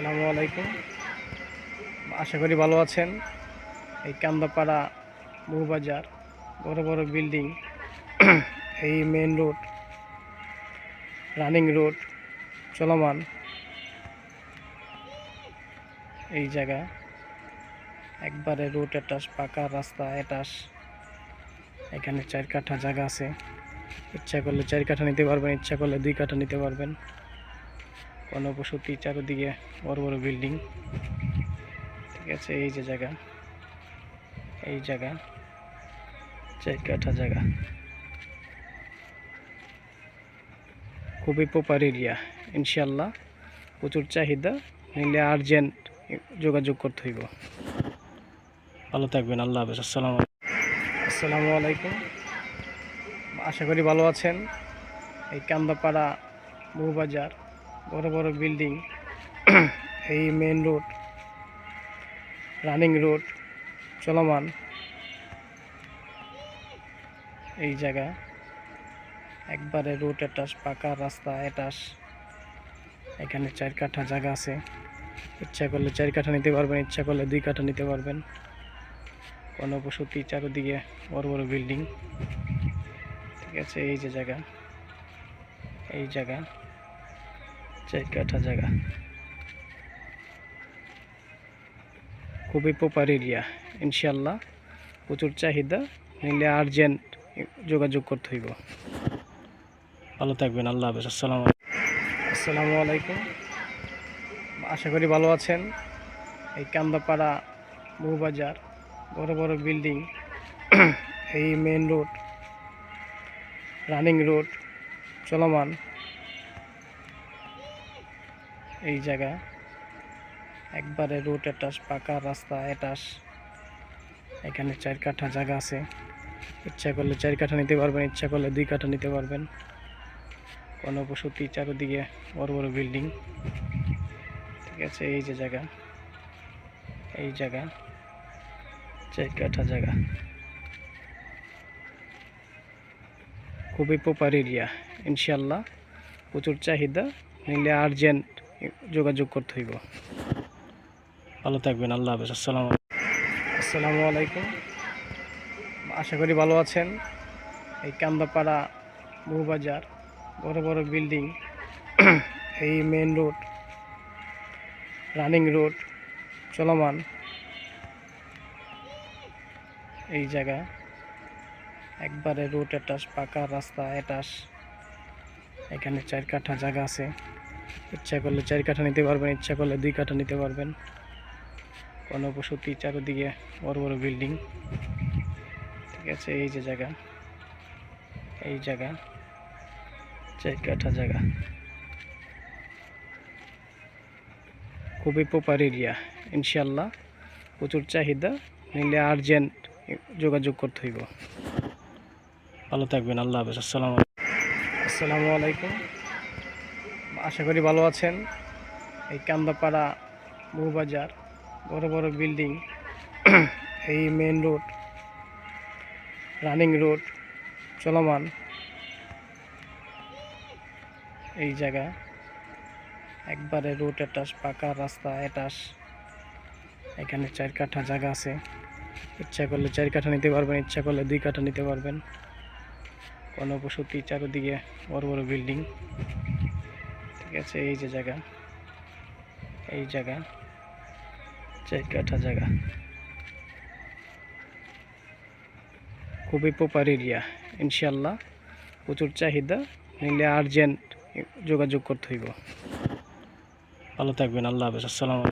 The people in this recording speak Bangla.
আসসালামু আলাইকুম। আশা করি ভালো আছেন। এই কান্দাপাড়া বউবাজার বড় বড় বিল্ডিং, এই মেন রোড রানিং রোড চলমান এই জায়গা। একবারে রোড এটাস পাকা রাস্তা এটাস এখানে চার কাঠা জায়গা আছে। ইচ্ছা করলে চার কাঠা নিতে পারবেন, ইচ্ছা করলে দুই কাঠা নিতে পারবেন। গণবসতি চারদিকে বড় বড় বিল্ডিং। ঠিক আছে, এই যে জায়গা। এই জায়গা চার কাঠা জায়গা। খুবই প্রপার এরিয়া ইনশাল্লাহ প্রচুর চাহিদা, নিলে আর্জেন্ট যোগাযোগ করতে হইব। ভালো থাকবেন, আল্লাহ হাফেজ। আসসালাম আসসালামু আলাইকুম। আশা করি ভালো আছেন। এই কান্দাপাড়া বউবাজার বড় বড় বিল্ডিং, এই মেন রোড রানিং রোড চলমান এই জায়গা। একবারে রোড এটাস পাকা রাস্তা এটাস এখানে চার কাঠা জায়গা আছে। ইচ্ছা করলে চার কাঠা নিতে পারবেন, ইচ্ছা করলে দুই কাঠা নিতে পারবেন। গণবসতি চারদিকে বড় বড় বিল্ডিং। ঠিক আছে, এই যে জায়গা। এই জায়গা। চার জায়গা। খুবই প্রপার এরিয়া ইনশাল্লাহ প্রচুর চাহিদা, নিলে আর্জেন্ট যোগাযোগ করতে হইব। ভালো থাকবেন, আল্লাহ হাফেজ, আসসালাম আসসালামু আলাইকুম। আশা করি ভালো আছেন। এই কান্দাপাড়া বউবাজার বড় বড় বিল্ডিং এই মেন রোড রানিং রোড চলমান। এই জায়গা একবারে রোড এটাস পাকা রাস্তা এটাস এখানে চার কাঠা জায়গা আছে। ইচ্ছা করলে চার কাঠা নিতে পারবেন, ইচ্ছা করলে দুই কাঠা নিতে পারবেন। গণবসতি চারদিকে বড় বড় বিল্ডিং ঠিক আছে, এই যে জায়গা। এই জায়গা। চার কাঠা জায়গা। খুবই প্রপার এরিয়া ইনশাল্লাহ প্রচুর চাহিদা, নিলে আর্জেন্ট যোগাযোগ করতে হইব। ভালো থাকবেন, আল্লাহ হাফেজ। আসসালাম আসসালামু আলাইকুম। আশা করি ভালো আছেন। এই কান্দাপাড়া বউবাজার বড় বড় বিল্ডিং, এই মেন রোড রানিং রোড চলমান এই জায়গা। একবারে রোড এটাস পাকা রাস্তা এটাস এখানে চার কাঠা জায়গা আছে। ইচ্ছা করলে চার কাঠা নিতে পারবেন, ইচ্ছা করলে দুই কাঠা নিতে পারবেন। গণবসতি চারদিকে বড় বড় বিল্ডিং। ঠিক আছে, এই যে জায়গা, এই জায়গা, চার কাঠা জায়গা। খুবই প্রপার এরিয়া ইনশাল্লাহ প্রচুর চাহিদা, নিলে আর্জেন্ট যোগাযোগ করতে হইব। ভালো থাকবেন, আল্লাহ হাফেজ, আসসালামু আসসালামু আলাইকুম। আশা করি ভালো আছেন। এই কান্দাপাড়া বউবাজার বড় বড় বিল্ডিং, এই মেন রোড, রানিং রোড, চলমান এই জায়গা। একবারে রোড এটাস পাকা রাস্তা এটাস এখানে চার কাঠা জায়গা আছে। ইচ্ছা করলে চার কাঠা নিতে পারবেন, ইচ্ছা করলে দুই কাঠা নিতে পারবেন। গণবসতি চারদিকে বড় বড় বিল্ডিং। ঠিক আছে এই যে জায়গা। এই জায়গা চার কাঠা জায়গা। খুবই প্রপার এরিয়া ইনশাল্লাহ প্রচুর চাহিদা, নিলে আর্জেন্ট যোগাযোগ করতে হইব। ভালো থাকবেন, আল্লাহ হাফেজ, আসসালামু